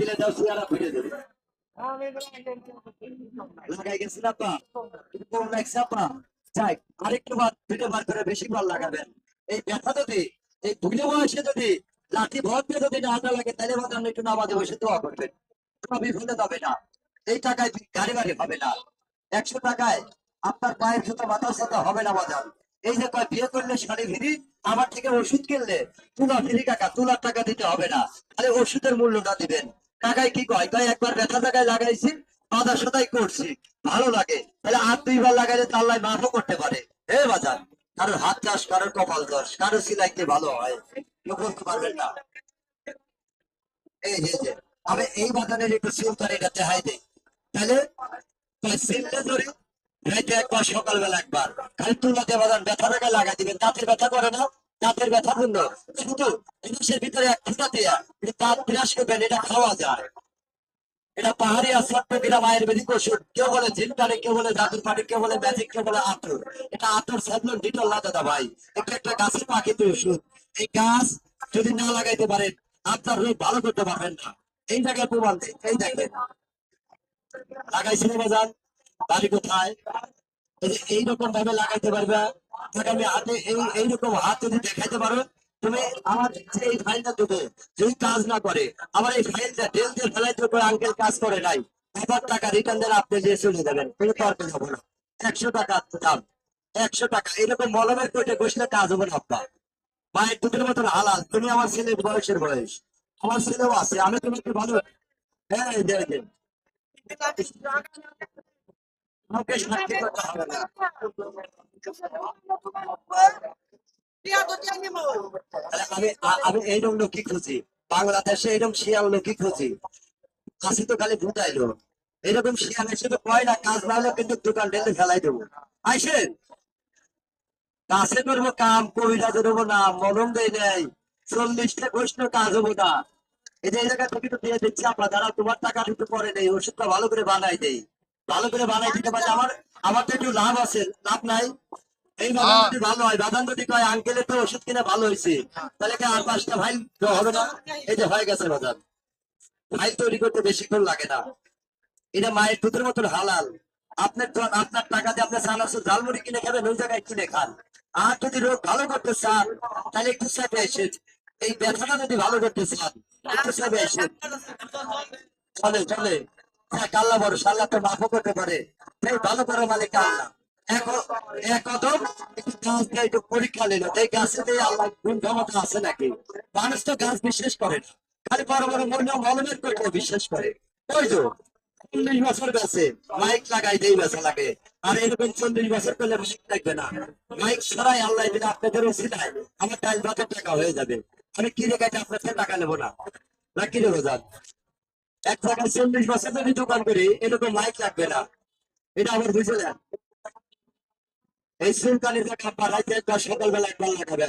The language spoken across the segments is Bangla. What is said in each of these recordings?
দিলে দাও চেহারা ফিরে দেবে লাগাই গেছেন আপা? কম লাগছে আপা? যাই আরেকটু বার দুটো বার করে বেশি বার লাগাবেন। এই ব্যথা যদি এই বুড়ো বয়সে যদি লাঠি ভর দিয়ে যদি না লাগে তাহলে বাদাম একটু নামাজে বসে দোয়া করবেন। কোনো বিপদে যাবে না। এই টাকায় গাড়ি হবে না। একশো টাকায় আপনার পায়ের জুতো মাথার সাথে হবে না বাজার। এই যে কয় বিয়ে করলে শাড়ি ভিড়ি আমার থেকে ওষুধ কিনলে তুলা ফিরি টাকা তুলার টাকা দিতে হবে না। তাহলে ওষুধের মূল্যটা দিবেন। টাকায় কি কয়? একবার ব্যথা টাকায় লাগাইছি সদাই করছি। ভালো লাগে। তাহলে আর দুইবার লাগাইলে তো আল্লাহ মাফও করতে পারে। হে বাজার কারোর হাত চাষ কারোর কপাল সিলাইতে ভালো হয়? বলতে পারবেন না। এই আমি এই বাজারের একটু সিলতার এটা দেখাই দিই। তাহলে সিলটা ধরে রাইতে একবার সকালবেলা একবার। খালি তুলাতে বাজার ব্যথা টাকা লাগাই দিবেন, দাঁতের ব্যথা করে না। দাঁতের ব্যথা পূর্ণ কিন্তু জিনিসের ভিতরে এক ফুটা দাঁত বিরাস করবেন, এটা খাওয়া যায়। এটা পাহাড়ি আসফাট গ্রাম আয়ুর্বেদিক ওষুধ। কেউ বলে জিনকারে কেউ বলে জাদুর পাটি কেউ বলে ম্যাজিক কেউ বলে আতর। এটা আতর স্যাবলন ডিটল না দাদা ভাই। এটা একটা গাছের পাখিত ওষুধ। এই গাছ যদি না লাগাইতে পারেন, আপনার রোগ ভালো করতে পারবেন না। এই জায়গায় প্রমাণ দেয় এই দেখেন। লাগাইছিল বাজার বাড়ি কোথায়? এই এইরকম ভাবে লাগাইতে পারবে আগামী হাতে এই, এইরকম হাত দেখাইতে পারো, তুমি আমার এই ফাইলটা দেবো যদি কাজ না করে আমার এই ফাইলটা ডেল দিয়ে ফেলাইতে হবে আঙ্কেল কাজ করে নাই আবার টাকা রিটার্ন দেন, আপনি দিয়ে চলে যাবেন, কোনো তর্ক যাব না। একশো টাকা দাম, একশো টাকা, এরকম মলমের কোটে বসলে কাজ হবে না আপনার মায়ের দুধের মতন হালাল, তুমি আমার ছেলের বয়সের বয়স, আমার ছেলেও আছে, আমি তোমাকে ভালো হ্যাঁ হবে না আমি আমি এইরকম লোকই খুঁজি। বাংলাদেশে এরকম শিয়াল লোকই খুঁজি। কাশি তো খালি এরকম শিয়াল হিসেবে কয় না কাজ না হলে কিন্তু দোকান ঢেলে ফেলাই দেবো। আইসেন? কাছে করব কাম কবিতা দেবো না মলম দেয় নেই। চল্লিশটা প্রশ্ন কাজ হব না। এই জায়গা থেকে তো দিয়ে দিচ্ছি আপনার দ্বারা তোমার টাকা একটু পরে নেই ওষুধটা ভালো করে বানাই দেই। ভালো করে বানাই দিতে পারলে আমার আমার তো একটু লাভ আছে লাভ নাই। এই বাদাম যদি ভালো হয় বাদাম যদি কয় আঙ্কেলের তো ওষুধ কিনে ভালো হয়েছে তাহলে কি আর পাঁচটা ফাইল হবে না? এই যে হয়ে গেছে বাজার ফাইল তৈরি করতে বেশিক্ষণ লাগে না। এটা মায়ের দুধের মতন হালাল। আপনার আপনার টাকা দিয়ে আপনার ঝালমুড়ি কিনে খাবেন ওই জায়গায় কিনে খান। আর যদি রোগ ভালো করতে চান তাহলে একটু সাথে এসে এই ব্যথাটা যদি ভালো করতে চান একটু সাথে এসে। চলে চলে। কাল্লা বড় সাল্লা তো মাফও করতে পারে। ভালো করে মালিক আল্লাহ। আল্লাহ এরকম চল্লিশ বছর করলে মাইক না। মাইক ছাড়াই আল্লাহ দিলে আপনাদের ওসিলায় আমার ডাল ভাতের টাকা হয়ে যাবে। আমি কিনে কাটে আপনার টাকা নেব না? না কিনে বোঝান এক টাকায় চল্লিশ বছর যদি দোকান করি এরকম মাইক লাগবে না। এটা আবার বুঝলেন এই সুলতানের যে রাইতে একবার সকালবেলা একবার লাগাবে।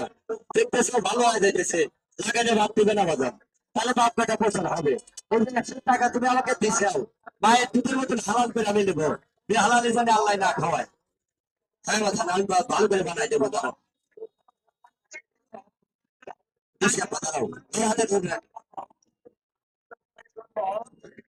দেখতেছে ভালো হয় যাইতেছে। লাগালে ভাব দিবে না বাজার তাহলে বাপ কাটা পছন্দ হবে। বলবেন টাকা তুমি আমাকে দিছাও। মায়ের দুধের মতন হালাল করে আমি নেব। যে হালালে জানে আল্লাহ না খাওয়ায়। হ্যাঁ বাজান আমি ভালো করে বানাই দেবো দিশা পাতা দাও। হাতে ধরে।